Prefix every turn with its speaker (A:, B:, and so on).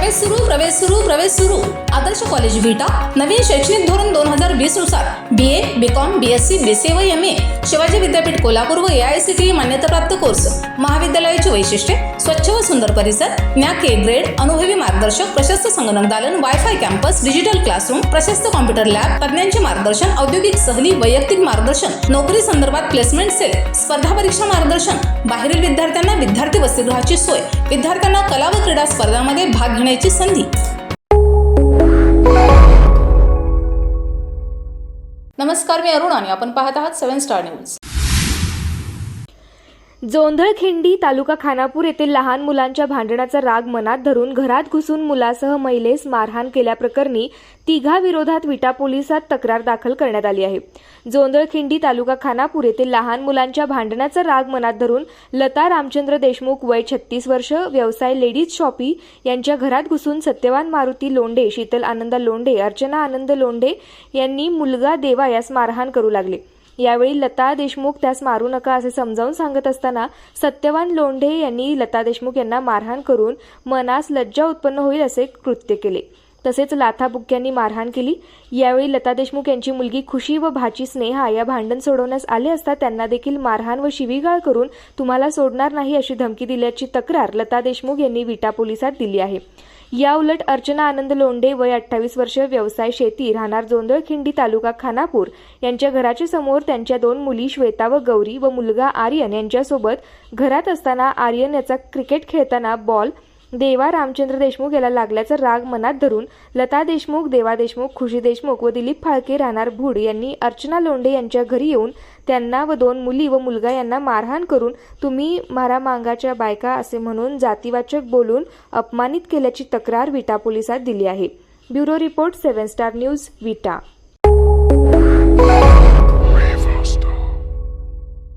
A: प्रवेश सुरू प्रवेश सुरू प्रवेश सुरू. आदर्श कॉलेज विटा नवीन शैक्षणिक धोरण दोन हजार वीसनुसार. B A B com B S C B C व एम ए शिवाजी विद्यापीठ कोल्हापूर व ए आय सी टी मान्यताप्राप्त कोर्स. महाविद्यालयाची वैशिष्ट्ये स्वच्छ व सुंदर परिसर नॅक ए ग्रेड अनुभवी मार्गदर्शक प्रशस्त संगणक दालन वायफाय कॅम्पस डिजिटल क्लासरूम प्रशस्त कॉम्प्युटर लॅब तज्ञांचे मार्गदर्शन औद्योगिक सहली वैयक्तिक मार्गदर्शन नोकरी संदर्भात प्लेसमेंट सेल स्पर्धा परीक्षा मार्गदर्शन. बाहेरील विद्यार्थ्यांना विद्यार्थी वसतिगृहाची सोय विद्यार्थ्यांना कला व क्रीडा स्पर्धामध्ये भाग घेण्याची संधी. नमस्कार मी अरुण आणि आपण पाहत आहात seven star news
B: Jondhalkhindi taluka Khanapur येथील लहान मुलांच्या भांडणाचा राग मनात धरून घरात घुसून मुलासह महिलेस मारहाण केल्याप्रकरणी तिघा विरोधात विटा पोलिसात तक्रार दाखल करण्यात आली आहे. जोंधळखिंडी तालुका खानापूर येथील लहान मुलांच्या भांडणाचा राग मनात धरून लता रामचंद्र देशमुख वय छत्तीस वर्ष व्यवसाय लेडीज शॉपी यांच्या घरात घुसून सत्यवान मारुती लोंढे शीतल आनंद लोंढे अर्चना आनंद लोंढे यांनी मुलगा देवा यास मारहाण करू लागले. यावेळी लता देशमुख त्यास मारू नका असे समजावून सांगत असताना सत्यवान लोंढे यांनी लता देशमुख यांना मारहाण करून मनास लज्जा उत्पन्न होईल असे कृत्य केले. तसेच लाथाबुक्क्यांनी मारहाण केली. यावेळी लता देशमुख यांची मुलगी खुशी व भाची स्नेहा या भांडण सोडवण्यास आले असता त्यांना देखील मारहाण व शिवीगाळ करून तुम्हाला सोडणार नाही अशी धमकी दिल्याची तक्रार लता देशमुख यांनी विटा पोलिसात दिली आहे. या उलट अर्चना आनंद लोंढे वय अठ्ठावीस वर्ष व्यवसाय शेती राहणार जोंदळखिंडी तालुका खानापूर यांच्या घराच्या समोर त्यांच्या दोन मुली श्वेता व गौरी व मुलगा आर्यन यांच्यासोबत घरात असताना आर्यन याचा क्रिकेट खेळताना बॉल देवा रामचंद्र देशमुख याला लागल्याचा राग मनात धरून लता देशमुख देवा देशमुख खुशी देशमुख व दिलीप फाळके राहणार भूड यांनी अर्चना लोंढे यांच्या घरी येऊन त्यांना व दोन मुली व मुलगा यांना मारहाण करून तुम्ही मारा मांगाच्या बायका असे म्हणून जातीवाचक बोलून अपमानित केल्याची तक्रार विटा पोलिसात दिली आहे. Bureau report seven star news Vita.